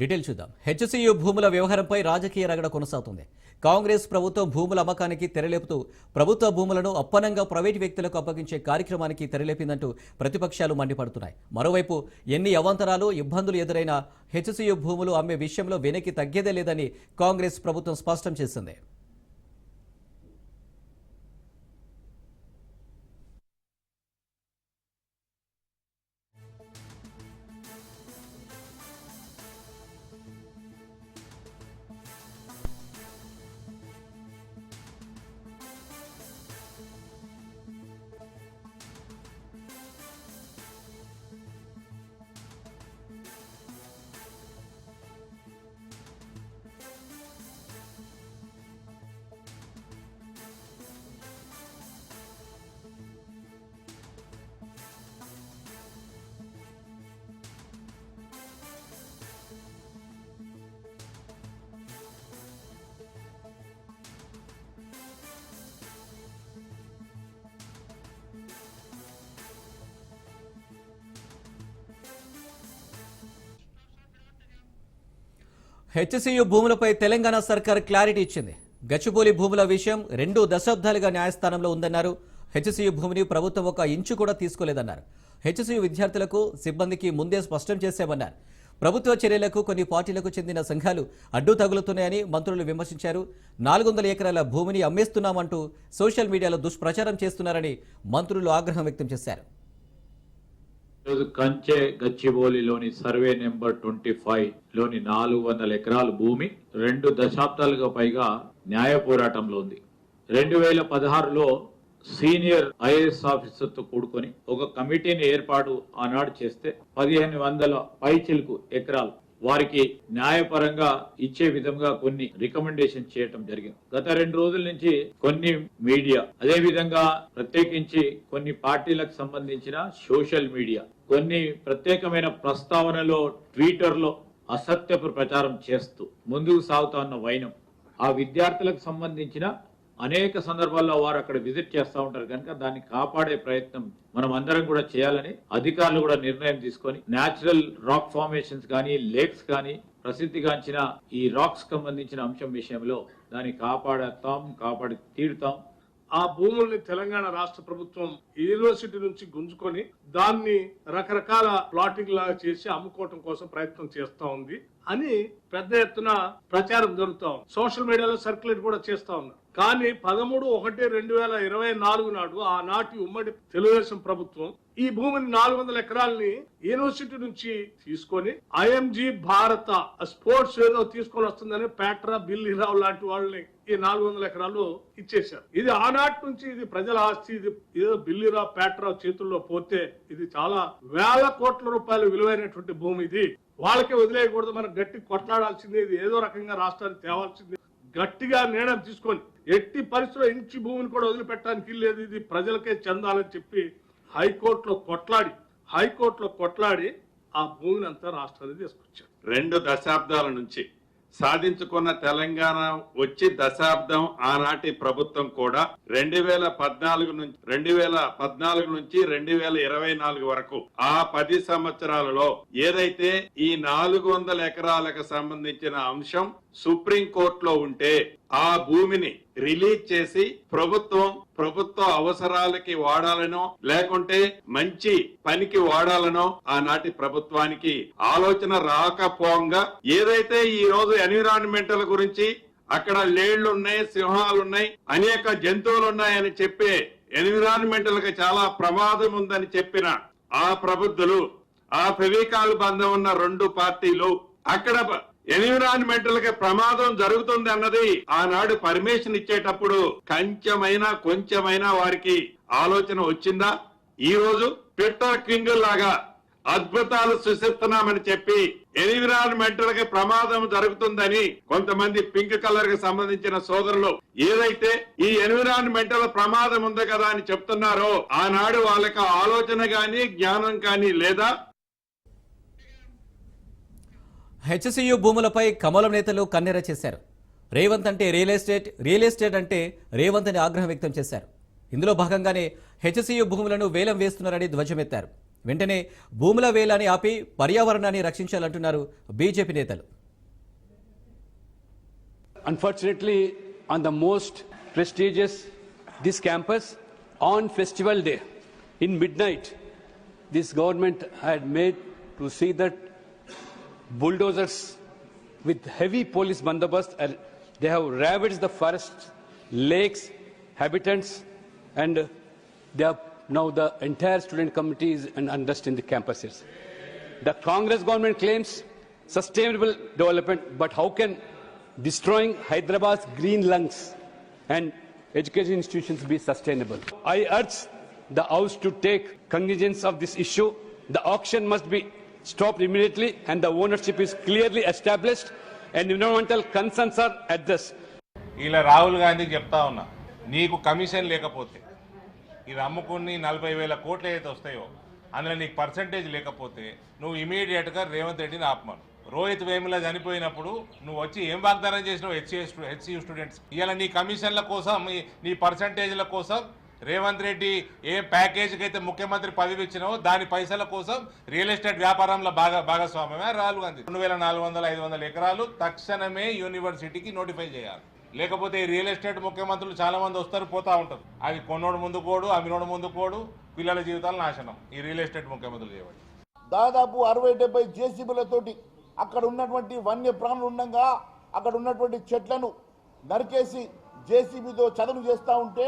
Detail చూద్దాం. HCU భూముల వ్యవహారంపై రాజకీయ రగడ కొనసాగుతుంది. కాంగ్రెస్ ప్రభుత్వం భూముల అమ్మకానికి తెరలేపుతూ ప్రభుత్వ భూములను అప్పనంగా ప్రైవేటు వ్యక్తులకు అప్పగించే కార్యక్రమానికి తెరలేపిందంటూ ప్రతిపక్షాలు మండిపడుతున్నాయి. మరోవైపు ఎన్ని అవాంతరాలు ఇబ్బందులు ఎదురైనా హెచ్సియు భూములు అమ్మే విషయంలో వెనక్కి తగ్గేదే లేదని కాంగ్రెస్ ప్రభుత్వం స్పష్టం చేసింది. హెచ్సియు భూములపై తెలంగాణ సర్కార్ క్లారిటీ ఇచ్చింది. గచ్చిబౌలి భూముల విషయం రెండు దశాబ్దాలుగా న్యాయస్థానంలో ఉందన్నారు. హెచ్సియు భూమిని ప్రభుత్వం ఒక ఇంచు కూడా తీసుకోలేదన్నారు. హెచ్సియు విద్యార్థులకు సిబ్బందికి ముందే స్పష్టం చేశామన్నారు. ప్రభుత్వ చర్యలకు కొన్ని పార్టీలకు చెందిన సంఘాలు అడ్డు తగులుతున్నాయని మంత్రులు విమర్శించారు. నాలుగు వందల ఎకరాల భూమిని అమ్మేస్తున్నామంటూ సోషల్ మీడియాలో దుష్ప్రచారం చేస్తున్నారని మంత్రులు ఆగ్రహం వ్యక్తం చేశారు. ఈరోజు కంచె గచ్చిబౌలిలోని సర్వే నెంబర్ ట్వంటీ ఫైవ్లోని నాలుగు వందల ఎకరాల భూమి రెండు దశాబ్దాలుగా పైగా న్యాయ పోరాటంలో ఉంది. రెండు వేల పదహారులో సీనియర్ ఐఏఎస్ ఆఫీసర్తో కూడుకొని ఒక కమిటీని ఏర్పాటు ఆనాడు చేస్తే పదిహేను వందల పైచిలకు ఎకరాలు వారికి న్యాయపరంగా ఇచ్చే విధంగా కొన్ని రికమెండేషన్ చేయటం జరిగింది. గత రెండు రోజుల నుంచి కొన్ని మీడియా అదే విధంగా ప్రత్యేకించి కొన్ని పార్టీలకు సంబంధించిన సోషల్ మీడియా కొన్ని ప్రత్యేకమైన ప్రస్తావనలో ట్విట్టర్లో అసత్యపు ప్రచారం చేస్తూ ముందుకు సాగుతా ఉన్న వైనం ఆ విద్యార్థులకు సంబంధించిన అనేక సందర్భాల్లో వారు అక్కడ విజిట్ చేస్తూ ఉంటారు. కనుక దాన్ని కాపాడే ప్రయత్నం మనం అందరం కూడా చేయాలని అధికారులు కూడా నిర్ణయం తీసుకొని నేచురల్ రాక్ ఫార్మేషన్స్ కానీ లేక్స్ కానీ ప్రసిద్ధిగాంచిన ఈ రాక్స్ సంబంధించిన అంశం విషయంలో దాన్ని కాపాడతాం కాపాడి తీరుతాం. ఆ భూముల్ని తెలంగాణ రాష్ట్ర ప్రభుత్వం యూనివర్సిటీ నుంచి గుంజుకొని దాన్ని రకరకాల ప్లాటింగ్ లాగా చేసి అమ్ముకోవటం కోసం ప్రయత్నం చేస్తా ఉంది అని పెద్ద ఎత్తున ప్రచారం జరుగుతా ఉంది. సోషల్ మీడియాలో సర్క్యులేట్ కూడా చేస్తా ఉన్నారు. కానీ పదమూడు ఒకటి రెండు వేల ఇరవై నాలుగు నాడు ఆనాటి ఉమ్మడి తెలుగుదేశం ప్రభుత్వం ఈ భూమిని నాలుగు వందల ఎకరాలని యూనివర్సిటీ నుంచి తీసుకొని ఐఎంజీ భారత స్పోర్ట్స్ ఏదో తీసుకొని వస్తుందని పేట్రా బిల్లీరావు లాంటి వాళ్ళని ఈ నాలుగు వందల ఎకరాలు ఇచ్చేశారు. ఇది ఆనాటి నుంచి ఇది ప్రజల ఆస్తి ఇది ఏదో బిల్లిరా పేట్రావు చేతుల్లో పోతే ఇది చాలా వేల కోట్ల రూపాయలు విలువైనటువంటి భూమి ఇది. వాళ్ళకే వదిలేయకూడదు మనం గట్టి కొట్లాడాల్సిందే ఇది. ఏదో రకంగా రాష్ట్రానికి తేవాల్సిందే. గట్టిగా నిర్ణయం తీసుకొని ఎట్టి పరిస్థితుల్లో ఇంచి భూమిని కూడా వదిలిపెట్టడానికి లేదు. ఇది ప్రజలకే చెందాలని చెప్పి హైకోర్టులో కొట్లాడి హైకోర్టులో కొట్లాడి ఆ భూమిని అంతా రాష్ట్రానికి తీసుకొచ్చారు. రెండు దశాబ్దాల నుంచి సాధించుకున్న తెలంగాణ వచ్చి దశాబ్దం ఆనాటి ప్రభుత్వం కూడా రెండు వేల పద్నాలుగు నుంచి రెండు వేల పద్నాలుగు నుంచి రెండు వేల ఇరవై నాలుగు వరకు ఆ పది సంవత్సరాలలో ఏదైతే ఈ నాలుగు వందల ఎకరాలకు సంబంధించిన అంశం సుప్రీం కోర్టులో ఉంటే ఆ భూమిని రిలీజ్ చేసి ప్రభుత్వం ప్రభుత్వ అవసరాలకి వాడాలనో లేకుంటే మంచి పనికి వాడాలనో ఆనాటి ప్రభుత్వానికి ఆలోచన రాకపోంగా ఏదైతే ఈ రోజు ఎన్విరాన్మెంటల్ గురించి అక్కడ లేళ్ళు ఉన్నాయి సింహాలు ఉన్నాయి అనేక జంతువులు ఉన్నాయని చెప్పే ఎన్విరాన్మెంటల్కి చాలా ప్రమాదం ఉందని చెప్పిన ఆ ప్రబుద్ధులు ఆ ఫెవికాల్ బంధం ఉన్న రెండు పార్టీలు అక్కడ ఎన్విరాన్మెంటల్కి ప్రమాదం జరుగుతుంది అన్నది ఆనాడు పర్మిషన్ ఇచ్చేటప్పుడు కొంచెమైనా కొంచెమైనా వారికి ఆలోచన వచ్చిందా? ఈ రోజు ట్విట్టర్ కింగ్ లాగా అద్భుతాలు సృష్టిస్తున్నామని చెప్పి ఎన్విరాన్మెంటల్కి ప్రమాదం జరుగుతుందని కొంతమంది పింక్ కలర్కి సంబంధించిన సోదరులు ఏదైతే ఈ ఎన్విరాన్మెంటల్ ప్రమాదం ఉంది కదా అని చెప్తున్నారో ఆనాడు వాళ్ళకి ఆలోచన గాని జ్ఞానం కానీ లేదా? హెచ్సియు భూములపై కమలం నేతలు కన్నెర చేశారు. రేవంత్ అంటే రియల్ ఎస్టేట్ రియల్ ఎస్టేట్ అంటే రేవంత్ అని ఆగ్రహం వ్యక్తం చేశారు. ఇందులో భాగంగానే హెచ్సియు భూములను వేలం వేస్తున్నారని ధ్వజమెత్తారు. వెంటనే భూముల వేలాన్ని ఆపి పర్యావరణాన్ని రక్షించాలంటున్నారు బీజేపీ నేతలు. Unfortunately on the most prestigious this campus on festival day in midnight this government had made to see that bulldozers with heavy police bandobast, are- they have ravaged the forests, lakes, habitants, and they are now the entire student community is in unrest in the campuses. The Congress government claims sustainable development, but how can destroying Hyderabad's green lungs and education institutions be sustainable? I urge the House to take cognizance of this issue. The auction must be stopped immediately and the ownership is clearly established and environmental concerns are addressed. ఇలా రాహుల్ గాంధీకి చెప్తా ఉన్నా నీకు commission లేకపోతే ఇది అమ్ముకుని నలభై వేల కోట్లు ఏదైతే వస్తాయో అందులో నీకు పర్సంటేజ్ లేకపోతే నువ్వు ఇమీడియట్గా రేవంత్ రెడ్డిని ఆపమను రోహిత్ వేముల చనిపోయినప్పుడు నువ్వు వచ్చి ఏం వాగ్దానం చేసినావు హెచ్సిఎస్ హెచ్సియు స్టూడెంట్స్ ఇలా నీ కమిషన్ల కోసం నీ- నీ పర్సంటేజ్ల కోసం రేవంత్ రెడ్డి ఏ ప్యాకేజీకి అయితే ముఖ్యమంత్రి పదవి ఇచ్చినావో దాని పైసల కోసం రియల్ ఎస్టేట్ వ్యాపారంలో బాగా భాగస్వామ్యమే రాహుల్ గాంధీ రెండు వేల నాలుగు వందల ఐదు వందల ఎకరాలు తక్షణమే యూనివర్సిటీకి నోటిఫై చేయాలి. లేకపోతే ఈ రియల్ ఎస్టేట్ ముఖ్యమంత్రులు చాలా మంది వస్తారు పోతా ఉంటారు. అవి కొన్నోడు ముందు కోడు అమ్మినోడు ముందు కోడు పిల్లల జీవితాలు నాశనం. ఈ రియల్ ఎస్టేట్ ముఖ్యమంత్రులు చేయబడి దాదాపు అరవై డెబ్బై జేసీబీలతోటి అక్కడ ఉన్నటువంటి వన్య ప్రాణులు ఉండగా అక్కడ ఉన్నటువంటి చెట్లను నరికేసి జేసీబీతో చదును చేస్తూ ఉంటే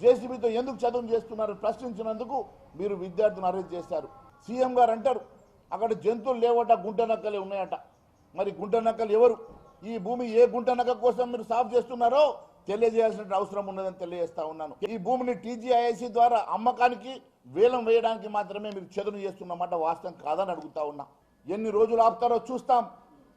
జేసీబీతో ఎందుకు చదువు చేస్తున్నారు ప్రశ్నించినందుకు మీరు విద్యార్థులను అరెస్ట్ చేశారు. సీఎం గారు అంటారు అక్కడ జంతువులు లేవట గుంట నక్కలే ఉన్నాయట. మరి గుంట నక్కలు ఎవరు? ఈ భూమి ఏ గుంట నక్క కోసం మీరు సాఫ్ చేస్తున్నారో తెలియజేయాల్సిన అవసరం ఉన్నదని తెలియజేస్తా ఉన్నాను. ఈ భూమిని టీజీఐసి ద్వారా అమ్మకానికి వేలం వేయడానికి మాత్రమే మీరు చదును చేస్తున్నమాట వాస్తవం కాదని అడుగుతా ఉన్నా. ఎన్ని రోజులు ఆపుతారో చూస్తాం.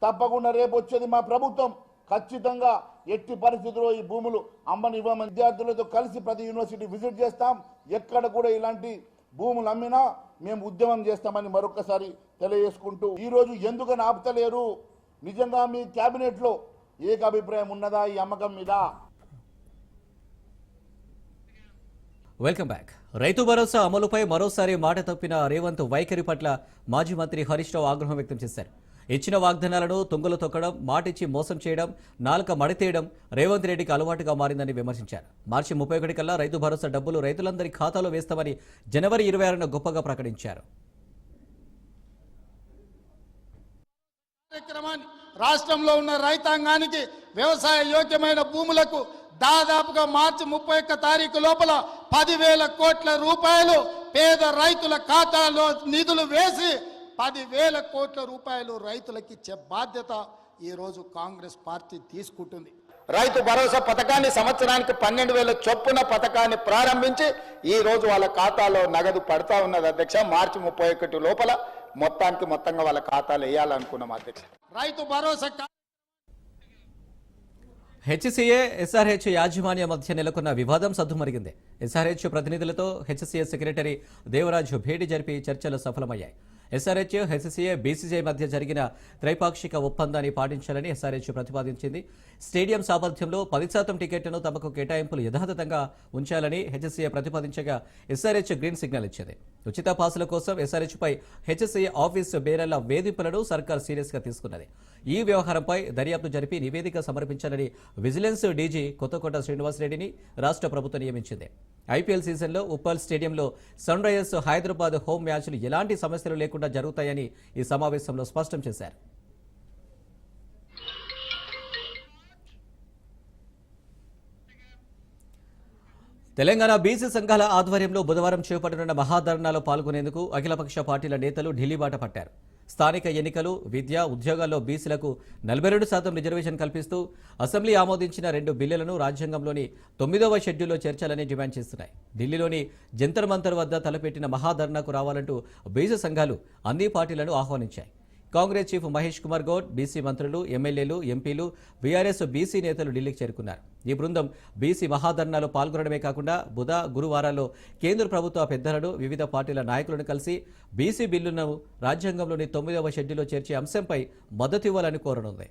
తప్పకుండా రేపు వచ్చేది మా ప్రభుత్వం. ఖచ్చితంగా ఎట్టి పరిస్థితుల్లో ఈ భూములు అమ్మనివ్వమని విద్యార్థులతో కలిసి ప్రతి యూనివర్సిటీ విజిట్ చేస్తాం. ఎక్కడ కూడా ఇలాంటి భూములు అమ్మినా మేము ఉద్యమం చేస్తామని మరొకసారి తెలియజేసుకుంటూ ఈరోజు ఎందుకు ఎందుకని ఆపుతలేరు? నిజంగా మీ క్యాబినెట్లో ఏక ఏకాభిప్రాయం ఉన్నదా ఈ అమ్మకం మీద? Welcome back. రైతు భరోసా అమలుపై మరోసారి మాట తప్పిన రేవంత్ వైఖరి పట్ల మాజీ మంత్రి హరీష్ రావు ఆగ్రహం వ్యక్తం చేశారు. ఇచ్చిన వాగ్దానాలను తుంగలు తొక్కడం మాటిచ్చి మోసం చేయడం నాలుక మడితేయడం రేవంత్ రెడ్డికి అలవాటుగా మారిందని విమర్శించారు. మార్చి ముప్పై ఒకటి కల్లా రైతు భరోసా డబ్బులు రైతులందరి ఖాతాలో వేస్తామని జనవరి ఇరవై ఆరున గొప్పగా ప్రకటించారు. రాష్ట్రంలో ఉన్న రైతాంగానికి వ్యవసాయ యోగ్యమైన భూములకు దాదాపుగా మార్చి ముప్పై ఒక్క తారీఖు లోపల పదివేల కోట్ల రూపాయలు పేద రైతుల ఖాతాలో నిధులు వేసి పదివేల కోట్ల రూపాయలు రైతులకు ఇచ్చే బాధ్యత ఈరోజు కాంగ్రెస్ పార్టీ తీసుకుంటుంది. రైతు భరోసా పథకాన్ని సంవత్సరానికి పన్నెండు వేల చొప్పున పథకాన్ని ప్రారంభించి ఈ రోజు వాళ్ళ ఖాతాలో నగదు పడతా ఉన్నది అధ్యక్ష. మార్చి ముప్పై ఒకటి లోపల మొత్తానికి మొత్తంగా వాళ్ళ ఖాతాలో వేయాలనుకున్నాం అధ్యక్ష. రైతు భరోసా హెచ్సిఏ ఎస్ఆర్హెచ్ యాజమాన్య మధ్య నెలకొన్న వివాదం సద్దుమరిగింది. ఎస్ఆర్హెచ్ ప్రతినిధులతో హెచ్సిఏ సెక్రటరీ దేవరాజు భేటీ జరిపి చర్చలు సఫలమయ్యాయి. ఎస్ఆర్హెచ్ హెచ్సిఏ బీసీసీఐ మధ్య జరిగిన త్రైపాక్షిక ఒప్పందాన్ని పాటించాలని ఎస్ఆర్హెచ్ ప్రతిపాదించింది. స్టేడియం సామర్థ్యంలో పది శాతం టికెట్లను తమకు కేటాయింపులు యథాతథంగా ఉంచాలని హెచ్సిఏ ప్రతిపాదించగా ఎస్ఆర్హెచ్ గ్రీన్ సిగ్నల్ ఇచ్చింది. ఉచిత పాసుల కోసం ఎస్ఆర్హెచ్ పై హెచ్సిఏ ఆఫీసు బేరల వేధింపులను సర్కార్ సీరియస్గా తీసుకున్నది. ఈ వ్యవహారంపై దర్యాప్తు జరిపి నివేదిక సమర్పించాలని విజిలెన్స్ డీజీ కొత్తకోట శ్రీనివాసరెడ్డిని రాష్ట్ర ప్రభుత్వం నియమించింది. ఐపీఎల్ సీజన్లో ఉప్పల్ స్టేడియంలో సన్ రైజర్స్ హైదరాబాద్ హోమ్ మ్యాచ్లు ఎలాంటి సమస్యలు లేకుండా జరుగుతాయని ఈ సమావేశంలో స్పష్టం చేశారు. తెలంగాణ బీసీ సంఘాల ఆధ్వర్యంలో బుధవారం చేపట్టనున్న మహాధర్నాలో పాల్గొనేందుకు అఖిలపక్ష పార్టీల నేతలు ఢిల్లీ బాట పట్టారు. స్థానిక ఎన్నికలు విద్య ఉద్యోగాల్లో బీసీలకు నలభై రెండు శాతం రిజర్వేషన్ కల్పిస్తూ అసెంబ్లీ ఆమోదించిన రెండు బిల్లులను రాజ్యాంగంలోని తొమ్మిదవ షెడ్యూల్లో చేర్చాలని డిమాండ్ చేస్తున్నాయి. ఢిల్లీలోని జంతర్ మంతర్ వద్ద తలపెట్టిన మహాధర్నాకు రావాలంటూ బీసీ సంఘాలు అన్ని పార్టీలను ఆహ్వానించాయి. Congress chief Mahesh Kumar Goud BC మంత్రులు ఎమ్మెల్యేలు ఎంపీలు బీఆర్ఎస్ బీసీ నేతలు ఢిల్లీకి చేరుకున్నారు. ఈ బృందం బీసీ మహాధర్నాలో పాల్గొనడమే కాకుండా బుధ గురువారాల్లో కేంద్ర ప్రభుత్వ పెద్దలను వివిధ పార్టీల నాయకులను కలిసి బీసీ బిల్లును రాజ్యాంగంలోని తొమ్మిదవ షెడ్యూల్లో చేర్చే అంశంపై మద్దతు ఇవ్వాలని కోరనుంది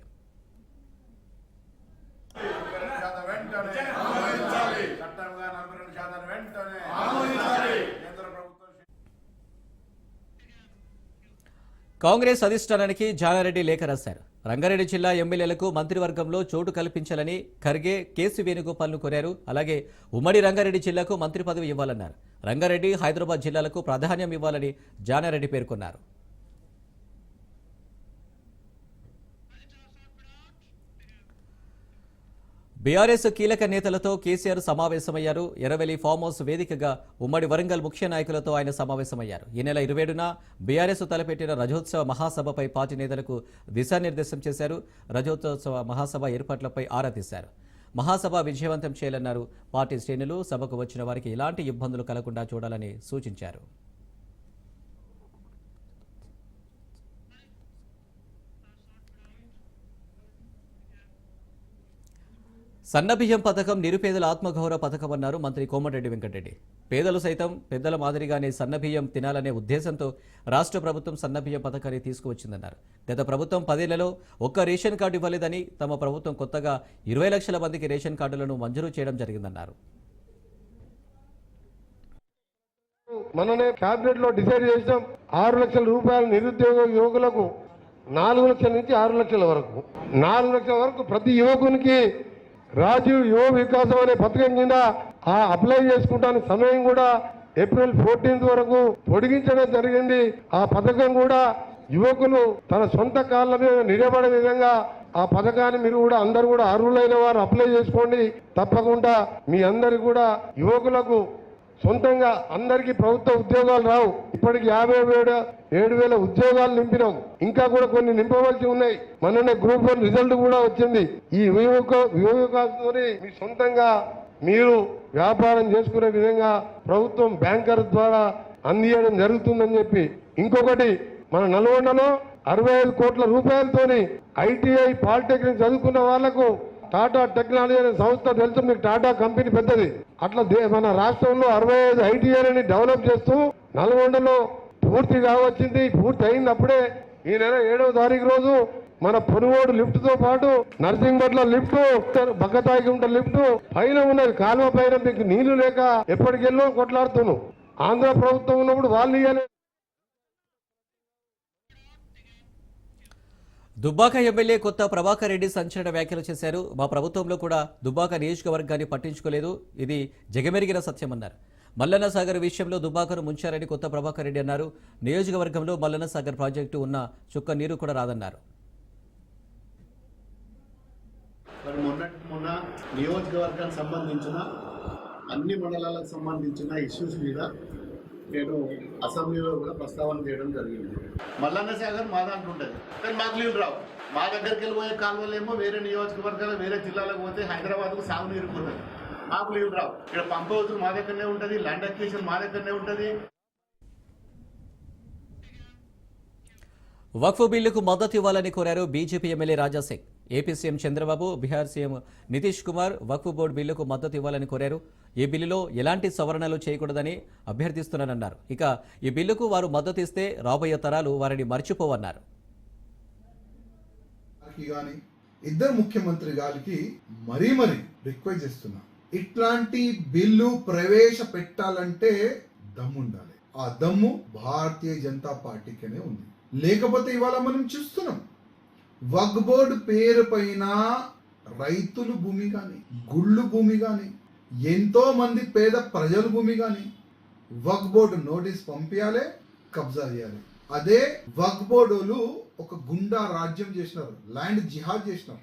కాంగ్రెస్ అధిష్టానానికి జానారెడ్డి లేఖ రాశారు. రంగారెడ్డి జిల్లా ఎమ్మెల్యేలకు మంత్రివర్గంలో చోటు కల్పించాలని ఖర్గే కేసు వేణుగోపాల్ను కోరారు. అలాగే ఉమ్మడి రంగారెడ్డి జిల్లాకు మంత్రి పదవి ఇవ్వాలన్నారు. రంగారెడ్డి హైదరాబాద్ జిల్లాలకు ప్రాధాన్యం ఇవ్వాలని జానారెడ్డి పేర్కొన్నారు. బీఆర్ఎస్ కీలక నేతలతో కేసీఆర్ సమావేశమయ్యారు. ఎర్రవెల్లి ఫామ్ హౌస్ వేదికగా ఉమ్మడి వరంగల్ ముఖ్య నాయకులతో ఆయన సమావేశమయ్యారు. ఈ నెల ఇరవై ఏడున బీఆర్ఎస్ తలపెట్టిన రజోత్సవ మహాసభపై పార్టీ నేతలకు దిశానిర్దేశం చేశారు. రజోత్సవ మహాసభ ఏర్పాట్లపై ఆరా తీశారు. మహాసభ విజయవంతం చేయాలన్నారు పార్టీ శ్రేణులు. సభకు వచ్చిన వారికి ఎలాంటి ఇబ్బందులు కలగకుండా చూడాలని సూచించారు. సన్నబియ్యం పథకం నిరుపేదల ఆత్మగౌరవ పథకం అన్నారు మంత్రి కోమటిరెడ్డి వెంకటరెడ్డి. పేదలు సైతం పెద్దల మాదిరిగానే సన్నబియ్యం తినాలనే ఉద్దేశంతో రాష్ట్ర ప్రభుత్వం సన్నబియ్యం పథకాన్ని తీసుకువచ్చిందన్నారు. గత ప్రభుత్వం పదేళ్ళలో ఒక్క రేషన్ కార్డు ఇవ్వలేదని తమ ప్రభుత్వం కొత్తగా ఇరవై లక్షల మందికి రేషన్ కార్డులను మంజూరు చేయడం జరిగిందన్నారు. మననే కేబినెట్లో డిసైడ్ చేసాం ఆరు లక్షల రూపాయలు నిరుద్యోగ యువకులకు నాలుగు లక్షల నుంచి ఆరు లక్షల వరకు. నాలుగు లక్షల వరకు ప్రతి యువకునికి రాజీవ్ యువ వికాసం అనే పథకం కింద ఆ అప్లై చేసుకుంటానికి సమయం కూడా ఏప్రిల్ ఫోర్టీన్త్ వరకు పొడిగించడం జరిగింది. ఆ పథకం కూడా యువకులు తన సొంత కాళ్ళ మీద నిలబడే విధంగా ఆ పథకాన్ని మీరు కూడా అందరు కూడా అర్హులైన వారు అప్లై చేసుకోండి. తప్పకుండా మీ అందరికి కూడా యువకులకు సొంతంగా అందరికీ ప్రభుత్వ ఉద్యోగాలు రావు. ఇప్పటికి యాభై ఏడు ఏడు వేల ఉద్యోగాలు నింపినాం. ఇంకా కూడా కొన్ని నింపవలసి ఉన్నాయి. మొన్ననే గ్రూప్ వన్ రిజల్ట్ కూడా వచ్చింది. ఈ మీ సొంతంగా మీరు వ్యాపారం చేసుకునే విధంగా ప్రభుత్వం బ్యాంకర్ ద్వారా అందియడం జరుగుతుందని చెప్పి. ఇంకొకటి మన నల్గొండలో అరవై ఐదు కోట్ల రూపాయలతోని ఐటీఐ పాలిటెక్నిక్ చదువుకున్న వాళ్ళకు టాటా టెక్నాలజీ అనే సంస్థ తెలుసు మీకు టాటా కంపెనీ పెద్దది. అట్లా దే- మన రాష్ట్రంలో అరవై ఐదు ఐటీఐని డెవలప్ చేస్తూ నల్గొండలో పూర్తి కావచ్చింది. పూర్తి అయినప్పుడే ఈ నెల ఏడవ తారీఖు రోజు మన పొనుగోడు లిఫ్ట్తో పాటు నర్సింగ్పట్ల లిఫ్ట్ బగ్గతాయిగుంట లిఫ్ట్ పైన ఉన్నది. కాలువ పైన మీకు నీళ్ళు లేక ఎప్పటికెళ్ళో కొట్లాడుతున్నాం. ఆంధ్ర ప్రభుత్వం ఉన్నప్పుడు వాళ్ళు ఇవ్వలేదు దుబ్బాక ఎమ్మెల్యే కొత్త ప్రభాకర్ రెడ్డి సంచలన వ్యాఖ్యలు చేశారు. మా ప్రభుత్వంలో కూడా దుబ్బాక నియోజకవర్గాన్ని పట్టించుకోలేదు. ఇది జగమెరిగిన సత్యమన్నారు. మల్లన్న సాగర్ విషయంలో దుబ్బాకను ముంచారని కొత్త ప్రభాకర్ రెడ్డి అన్నారు. నియోజకవర్గంలో మల్లన్న సాగర్ ప్రాజెక్టు ఉన్న చుక్క నీరు కూడా రాదన్నారు. మరి మొన్నటి మొన్న నియోజకవర్గానికి సంబంధించిన అన్ని మండలాలకు సంబంధించిన ఇష్యూస్ మీద నేను అసెంబ్లీలో కూడా ప్రస్తావన చేయడం జరిగింది. మల్లన్న సాగర్ మా దాంట్లో ఉంటుంది. కానీ మాకు నీళ్ళు రావు. మా దగ్గరికి వెళ్ళి పోయే కాలువలేమో వేరే నియోజకవర్గాలు వేరే జిల్లాలకు పోతే హైదరాబాద్కు సాగునీరు పోతుంది. మాకు నీళ్ళు రావు. ఇక్కడ పంప్ హౌస్ మా దగ్గరనే ఉంటుంది ల్యాండ్ అక్విజిషన్ మా దగ్గరనే ఉంటుంది. వక్ఫ్ బిల్లుకు మద్దతు ఇవ్వాలని కోరారు BJP MLA Raja Singh AP CM Chandrababu Bihar CM Nitish Kumar Waqf board బిల్లుకు మద్దతు ఇవ్వాలని కోరారు. ఈ బిల్లులో ఎలాంటి సవరణలు చేయకూడదని అభ్యర్థిస్తున్నానన్నారు. ఇక ఈ బిల్లుకు వారు మద్దతు ఇస్తే రాబోయే తరాలు వారిని మర్చిపోవన్నారు. ఇద్దరు ముఖ్యమంత్రి గారికి మరీ మరీ రిక్వెస్ట్ చేస్తున్నా. ఇట్లాంటి బిల్లు ప్రవేశపెట్టాలంటే దమ్ము ఉండాలి. ఆ దమ్ము భారతీయ జనతా పార్టీకనే ఉంది. లేకపోతే ఇవాళ మనం చూస్తున్నాం. వగ్బోర్డ్ పేరు పైన రైతులు భూమి కానీ గుళ్ళు భూమి కానీ ఎంతో మంది పేద ప్రజల భూమి కానీ వక్ బోర్డు నోటీస్ పంపించాలి కబ్జా చేయాలి. అదే వక్ బోర్డులు ఒక గుండా రాజ్యం చేసినారు ల్యాండ్ జిహాద్ చేసినారు.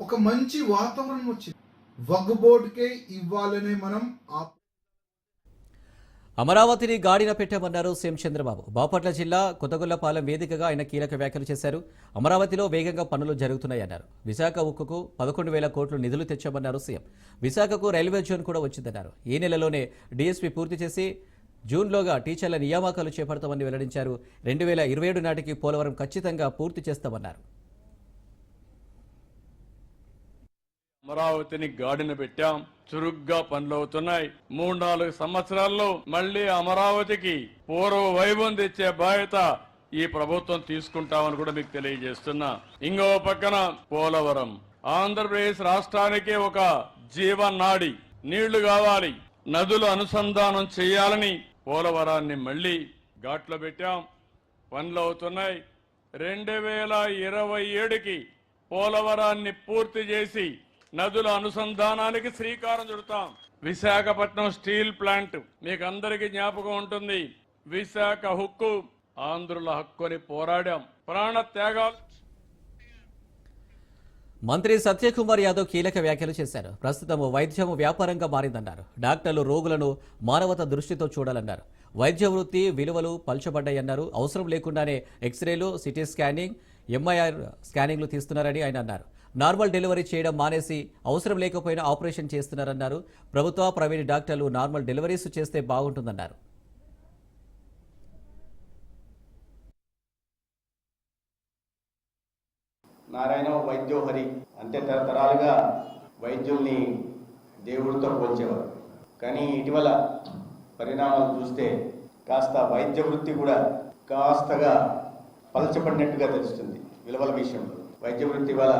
ఒక మంచి వాతావరణం వచ్చింది. వగ్బోర్డ్కే ఇవ్వాలనే మనం ఆ అమరావతిని గాడిన పెట్టామన్నారు సీఎం చంద్రబాబు. బాపట్ల జిల్లా కొత్తగొల్లపాలెం వేదికగా ఆయన కీలక వ్యాఖ్యలు చేశారు. అమరావతిలో వేగంగా పనులు జరుగుతున్నాయన్నారు. విశాఖ ఉక్కుకు పదకొండు వేల కోట్లు నిధులు తెచ్చామన్నారు సీఎం. విశాఖకు రైల్వే జోన్ కూడా వచ్చిందన్నారు. ఈ నెలలోనే డీఎస్పీ పూర్తి చేసి జూన్లోగా టీచర్ల నియామకాలు చేపడతామని వెల్లడించారు. రెండు వేల ఇరవై ఏడు నాటికి పోలవరం ఖచ్చితంగా పూర్తి చేస్తామన్నారు. అమరావతిని గాడిన పెట్టాం. చురుగ్గా పనులవుతున్నాయి. మూడు నాలుగు సంవత్సరాల్లో మళ్ళీ అమరావతికి పూర్వ వైభవం తెచ్చే బాధ్యత ఈ ప్రభుత్వం తీసుకుంటామని కూడా మీకు తెలియజేస్తున్నా. ఇంకో పక్కన పోలవరం. ఆంధ్రప్రదేశ్ రాష్ట్రానికి ఒక జీవనాడి. నీళ్ళు కావాలి. నదులు అనుసంధానం చేయాలని పోలవరాన్ని మళ్ళీ ఘాట్లో పెట్టాం. పనులు అవుతున్నాయి. రెండు వేల ఇరవై ఏడుకి పోలవరాన్ని పూర్తి చేసి నదుల అనుసంధానానికి శ్రీకారం చుడతాం. విశాఖపట్నం స్టీల్ ప్లాంట్ మీకు అందరికీ జ్ఞాపకం ఉంటుంది. విశాఖ హక్కు ఆంధ్రుల హక్కుని పోరాడాం. ప్రాణ త్యాగాలు మంత్రి సత్యకుమార్ యాదవ్ కీలక వ్యాఖ్యలు చేశారు. ప్రస్తుతం వైద్యం వ్యాపారంగా మారిందన్నారు. డాక్టర్లు రోగులను మానవత దృష్టితో చూడాలన్నారు. వైద్య వృత్తి విలువలు పల్చబడ్డాయన్నారు. అవసరం లేకుండానే ఎక్స్రేలు సిటీ స్కానింగ్ ఎంఐఆర్ స్కానింగ్లు తీస్తున్నారని ఆయన అన్నారు. నార్మల్ డెలివరీ చేయడం మానేసి అవసరం లేకపోయినా ఆపరేషన్ చేస్తున్నారన్నారు. ప్రభుత్వ ప్రైవేట్ డాక్టర్లు నార్మల్ డెలివరీస్ చేస్తే బాగుంటుందన్నారు. నారాయణ వైద్యోహరి అంటే తరతరాలుగా వైద్యుల్ని దేవుడితో పోల్చేవారు. కానీ ఇటీవల పరిణామాలు చూస్తే కాస్త వైద్య వృత్తి కూడా కాస్తగా పలచబడినట్టుగా తెలుస్తుంది విలువల విషయంలో. వైద్య వృత్తి వల్ల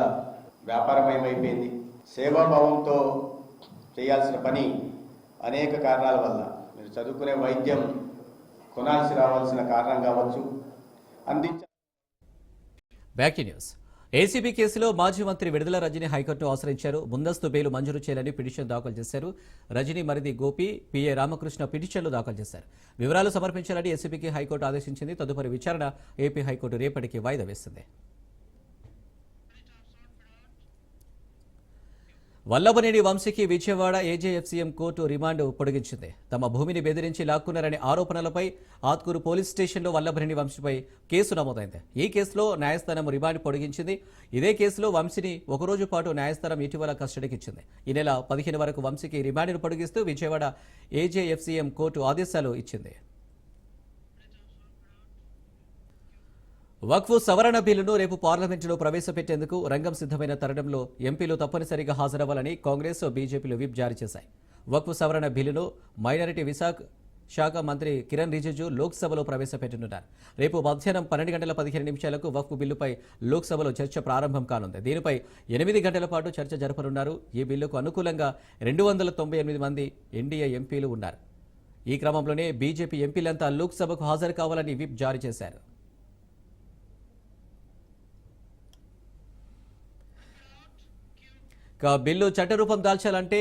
వ్యాపారమయమైపోయింది. సేవాభావంతో చేయాల్సిన పని అనేక కారణాల వల్ల. మీరు చదువుకునే వైద్యం కొనాల్సి రావాల్సిన కారణం కావచ్చు. అందించ బ్యాక్ న్యూస్. ఏసీబీ కేసులో మాజీ మంత్రి విడుదల రజని హైకోర్టును ఆశ్రయించారు. ముందస్తు బెయిల్ మంజూరు చేయాలని పిటిషన్ దాఖలు చేశారు. రజని మరిది గోపి పిఏ రామకృష్ణ పిటిషన్లు దాఖలు చేశారు. వివరాలు సమర్పించాలని ఏసీబీకి హైకోర్టు ఆదేశించింది. తదుపరి విచారణ ఏపీ హైకోర్టు రేపటికి వాయిదా వేస్తుంది. వల్లభనేని వంశీకి విజయవాడ ఏజేఎఫ్సీఎం కోర్టు రిమాండ్ పొడిగించింది. తమ భూమిని బెదిరించి లాక్కున్నారనే ఆరోపణలపై ఆత్కూరు పోలీస్ స్టేషన్లో వల్లభనేని వంశీపై కేసు నమోదైంది. ఈ కేసులో న్యాయస్థానం రిమాండ్ పొడిగించింది. ఇదే కేసులో వంశీని ఒకరోజు పాటు న్యాయస్థానం ఇటీవల కస్టడీకి ఇచ్చింది ఈ నెల పదిహేను వరకు వంశీకి రిమాండ్ను పొడిగిస్తూ విజయవాడ ఏజేఎఫ్సీఎం కోర్టు ఆదేశాలు ఇచ్చింది. వక్ఫ్ సవరణ బిల్లును రేపు పార్లమెంటులో ప్రవేశపెట్టేందుకు రంగం సిద్ధమైన తరుణంలో ఎంపీలు తప్పనిసరిగా హాజరవ్వాలని కాంగ్రెస్ బీజేపీలు విప్ జారీ చేశాయి. వక్ఫ్ సవరణ బిల్లును మైనారిటీ విశాఖ శాఖ మంత్రి కిరణ్ రిజిజు లోక్సభలో ప్రవేశపెట్టనున్నారు. రేపు మధ్యాహ్నం పన్నెండు గంటల పదిహేను నిమిషాలకు వక్ఫ్ బిల్లుపై లోక్సభలో చర్చ ప్రారంభం కానుంది. దీనిపై ఎనిమిది గంటల పాటు చర్చ జరపనున్నారు. ఈ బిల్లుకు అనుకూలంగా రెండు వందల తొంభై ఎనిమిది మంది ఎన్డీఏ ఎంపీలు ఉన్నారు. ఈ క్రమంలోనే బీజేపీ ఎంపీలంతా లోక్సభకు హాజరు కావాలని విప్ జారీ చేశారు. ఇక బిల్లు చట్టరూపం దాల్చాలంటే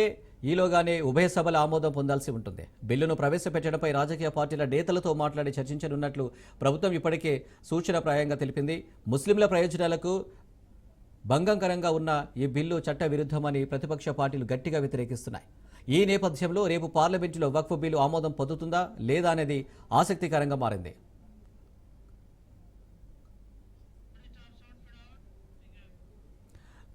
ఈలోగానే ఉభయ సభల ఆమోదం పొందాల్సి ఉంటుంది. బిల్లును ప్రవేశపెట్టడంపై రాజకీయ పార్టీల నేతలతో మాట్లాడి చర్చించనున్నట్లు ప్రభుత్వం ఇప్పటికే సూచనప్రాయంగా తెలిపింది. ముస్లింల ప్రయోజనాలకు భంగంకరంగా ఉన్న ఈ బిల్లు చట్ట విరుద్ధమని ప్రతిపక్ష పార్టీలు గట్టిగా వ్యతిరేకిస్తున్నాయి. ఈ నేపథ్యంలో రేపు పార్లమెంటులో వక్ఫ్ బిల్లు ఆమోదం పొందుతుందా లేదా అనేది ఆసక్తికరంగా మారింది.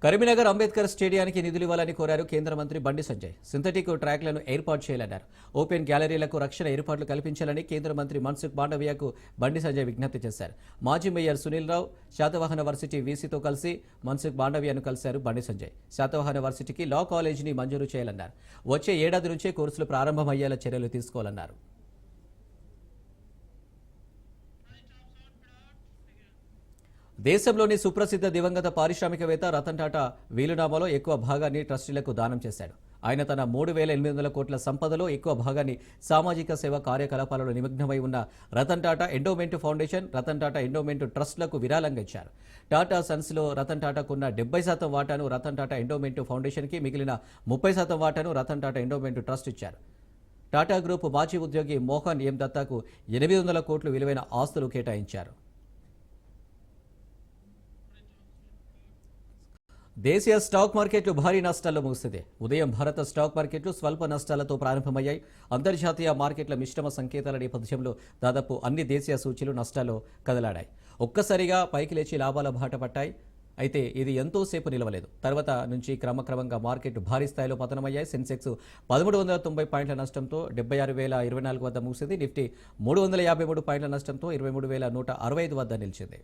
కరీంనగర్ అంబేద్కర్ స్టేడియానికి నిధులు ఇవ్వాలని కోరారు కేంద్ర మంత్రి బండి సంజయ్. సింథటిక్ ట్రాక్లను ఏర్పాటు చేయాలన్నారు. ఓపెన్ గ్యాలరీలకు రక్షణ ఏర్పాట్లు కల్పించాలని కేంద్ర మంత్రి మన్సుఖ్ మాండవియాకు బండి సంజయ్ విజ్ఞప్తి చేశారు. మాజీ మేయర్ సునీల్ రావు శాతవాహన వర్సిటీ వీసీతో కలిసి మన్సుఖ్ మాండవియాను కలిశారు బండి సంజయ్. శాతవాహన వర్సిటీకి లా కాలేజీని మంజూరు చేయాలన్నారు. వచ్చే ఏడాది నుంచే కోర్సులు ప్రారంభమయ్యేలా చర్యలు తీసుకోవాలన్నారు. దేశంలోని సుప్రసిద్ధ దివంగత పారిశ్రామికవేత్త రతన్ టాటా వీలునామాలో ఎక్కువ భాగాన్ని ట్రస్టీలకు దానం చేశాడు. ఆయన తన మూడు వేల ఎనిమిది వందల కోట్ల సంపదలో ఎక్కువ భాగాన్ని సామాజిక సేవ కార్యకలాపాలలో నిమగ్నమై ఉన్న Ratan Tata endowment foundation Ratan Tata endowment ట్రస్ట్లకు విరాళంగా ఇచ్చారు. టాటా సన్స్లో రతన్ టాటాకున్న డెబ్బై శాతం వాటాను రతన్ టాటా ఎండోమెంట్ ఫౌండేషన్కి మిగిలిన ముప్పై శాతం వాటాను రతన్ టాటా ఎండోమెంట్ ట్రస్ట్ ఇచ్చారు. టాటా గ్రూప్ మాజీ ఉద్యోగి మోహన్ ఎం దత్తాకు ఎనిమిది వందల కోట్లు విలువైన ఆస్తులు కేటాయించారు. దేశీయ స్టాక్ మార్కెట్లు భారీ నష్టాల్లో ముగిసింది. ఉదయం భారత స్టాక్ మార్కెట్లు స్వల్ప నష్టాలతో ప్రారంభమయ్యాయి. అంతర్జాతీయ మార్కెట్ల మిశ్రమ సంకేతాల నేపథ్యంలో దాదాపు అన్ని దేశీయ సూచీలు నష్టాల్లో కదలాడాయి. ఒక్కసారిగా పైకి లేచి లాభాల బాట పట్టాయి. అయితే ఇది ఎంతోసేపు నిలవలేదు. తర్వాత నుంచి క్రమక్రమంగా మార్కెట్ భారీ స్థాయిలో పతనమయ్యాయి. సెన్సెక్స్ పదమూడు వందల తొంభై పాయింట్ల నష్టంతో డెబ్బై ఆరు వేల ఇరవై నాలుగు వద్ద ముగిసింది. నిఫ్టీ మూడు వందల యాభై మూడు పాయింట్ల నష్టంతో ఇరవై మూడు వేల నూట అరవై ఐదు వద్ద నిలిచింది.